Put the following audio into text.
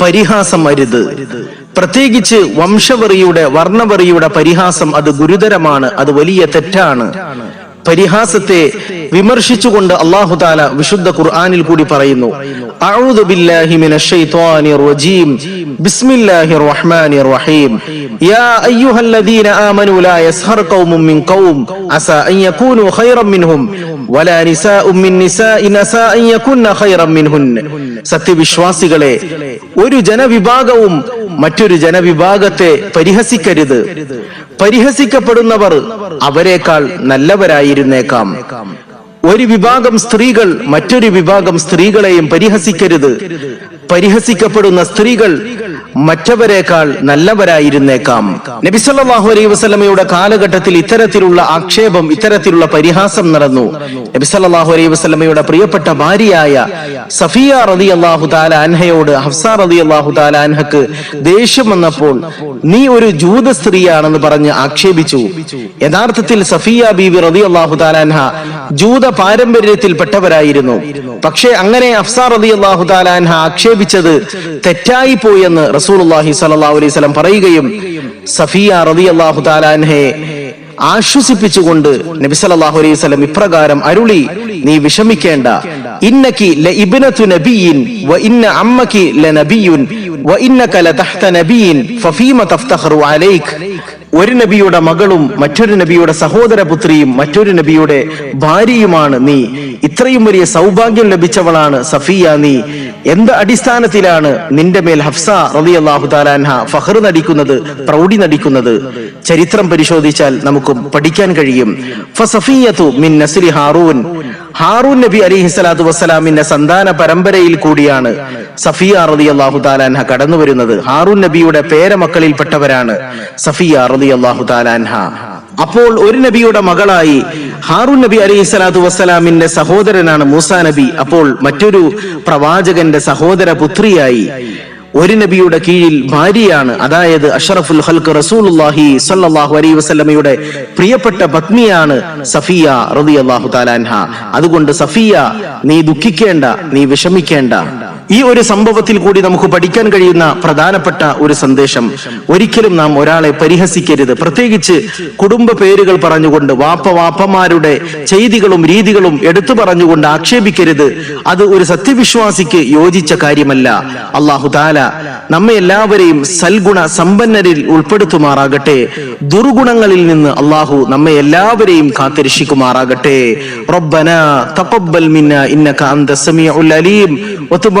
പരിഹാസം അരുത്. പ്രത്യേകിച്ച് വംശവറിയുടെ വർണവറിയുടെ പരിഹാസം അത് ഗുരുതരമാണ് അത് വലിയ തെറ്റാണ്. പരിഹാസത്തെ വിമർശിച്ചുകൊണ്ട് അള്ളാഹു താല വിശുദ്ധ ഖുർആാനിൽ കൂടി പറയുന്നു. സത്യവിശ്വാസികളെ ഒരു ജനവിഭാഗവും മറ്റൊരു ജനവിഭാഗത്തെ പരിഹസിക്കരുത്. പരിഹസിക്കപ്പെടുന്നവർ അവരെക്കാൾ നല്ലവരായിരുന്നേക്കാം. ഒരു വിഭാഗം സ്ത്രീകൾ മറ്റൊരു വിഭാഗം സ്ത്രീകളെയും പരിഹസിക്കരുത്. പരിഹസിക്കപ്പെടുന്ന സ്ത്രീകൾ മറ്റവരെക്കാൾ നല്ലവരായിരുന്നേക്കാം. നബിസല്ലാഹു അലൈഹി വസ്ലമയുടെ കാലഘട്ടത്തിൽ ഇത്തരത്തിലുള്ള ആക്ഷേപം ഇത്തരത്തിലുള്ള പരിഹാസം നടന്നു. നബിസല്ലാഹു അലൈഹി വസ്ലമയുടെ പ്രിയപ്പെട്ട ഭാര്യയായ സഫിയ റതി അള്ളാഹു താല അൻഹയോട് ഹഫ്സ റതി അള്ളാഹു താല അൻഹക്ക് ദേഷ്യം വന്നപ്പോൾ നീ ഒരു ജൂത സ്ത്രീയാണെന്ന് പറഞ്ഞ് ആക്ഷേപിച്ചു. യഥാർത്ഥത്തിൽ സഫിയ ബീവി റതി അള്ളാഹു താല അൻഹ ജൂത പാരമ്പര്യത്തിൽപ്പെട്ടവരായിരുന്നു. പക്ഷേ അങ്ങനെ അഫ്സാർ അലി അള്ളാഹു താലാൻഹ ആക്ഷേപിച്ചത് തെറ്റായി പോയെന്ന് റസൂലുള്ളാഹി അള്ളാഹി അലൈഹി വസല്ലം പറയുകയും സഫിയ റതി അള്ളാഹു താലാൻഹെ ആശ്വസിപ്പിച്ചുകൊണ്ട് നബി സല്ലല്ലാഹു അലൈഹി വസല്ലം ഇപ്രകാരം അരുളി നീ വിഷമിക്കേണ്ട. ഇന്നകി ലഇബ്നതു ഇബ്നതു നബിയിൻ വ ഇന്ന അമ്മക്കി ല നബിയുൻ വ ഇന്നക ല നബിയിൻ ഫഫീമ ഒരു നബിയുടെ മകളും മറ്റൊരു നബിയുടെ സഹോദരപുത്രിയും മറ്റൊരു നബിയുടെ ഭാര്യയുമാണ് നീ. ഇത്രയും വലിയ സൗഭാഗ്യം ലഭിച്ചവളാണ് സഫിയ നീ. എന്ത് അടിസ്ഥാനത്തിലാണ് നിന്റെ മേൽ ഹഫ്സ റബി അള്ളാഹു താലാൻഹ ഫഹർ നടിക്കുന്നത് പ്രൗഢി നടിക്കുന്നത്? ചരിത്രം പരിശോധിച്ചാൽ നമുക്കും പഠിക്കാൻ കഴിയും. മിൻ നസ്രി ഹാറൂൻ. ഹാറൂൻ നബി അലിഹി സ്വലാത്തു വസ്സലാമിന്റെ സന്താന പരമ്പരയിൽ കൂടിയാണ് സഫിയ റതി അള്ളാഹു താലാൻഹ കടന്നു വരുന്നത്. ഹാറൂൻ നബിയുടെ പേരമക്കളിൽപ്പെട്ടവരാണ് സഫിയ റതി അള്ളാഹു താലാൻഹ അപ്പോൾ ഒരു നബിയുടെ മകളായി ഹാറൂൻ നബി അലൈഹി സ്വലാത്തു വസ്സലാമിന്റെ സഹോദരനാണ് മൂസാ നബി. അപ്പോൾ മറ്റൊരു പ്രവാചകന്റെ സഹോദര പുത്രിയായി ഒരു നബിയുടെ കീഴിൽ ഭാര്യയാണ്. അതായത് അഷറഫുൽ ഹൽക്ക് റസൂലുല്ലാഹി സല്ലല്ലാഹു അലൈഹി വസല്ലമയുടെ പ്രിയപ്പെട്ട പത്നിയാണ് സഫിയ റളിയല്ലാഹു താലാൻഹ അതുകൊണ്ട് സഫിയ നീ ദുഃഖിക്കേണ്ട നീ വിഷമിക്കേണ്ട. ഈ ഒരു സംഭവത്തിൽ കൂടി നമുക്ക് പഠിക്കാൻ കഴിയുന്ന പ്രധാനപ്പെട്ട ഒരു സന്ദേശം. ഒരിക്കലും നാം ഒരാളെ പരിഹസിക്കരുത്. പ്രത്യേകിച്ച് കുടുംബ പേരുകൾ പറഞ്ഞുകൊണ്ട് വാപ്പ വാപ്പമാരുടെ ചെയ്തികളും രീതികളും എടുത്തു പറഞ്ഞുകൊണ്ട് ആക്ഷേപിക്കരുത്. അത് ഒരു സത്യവിശ്വാസിക്ക് യോജിച്ച കാര്യമല്ല. അള്ളാഹു താല നമ്മെ എല്ലാവരെയും സൽഗുണ സമ്പന്നരിൽ ഉൾപ്പെടുത്തുമാറാകട്ടെ. ദുർഗുണങ്ങളിൽ നിന്ന് അള്ളാഹു നമ്മെ എല്ലാവരെയും കാത്തിരക്ഷിക്കുമാറാകട്ടെ. റബ്ബന തഖബ്ബൽ മിന്ന ഇന്നക സമിയ സമീഉൽ അലീം. വതുബ്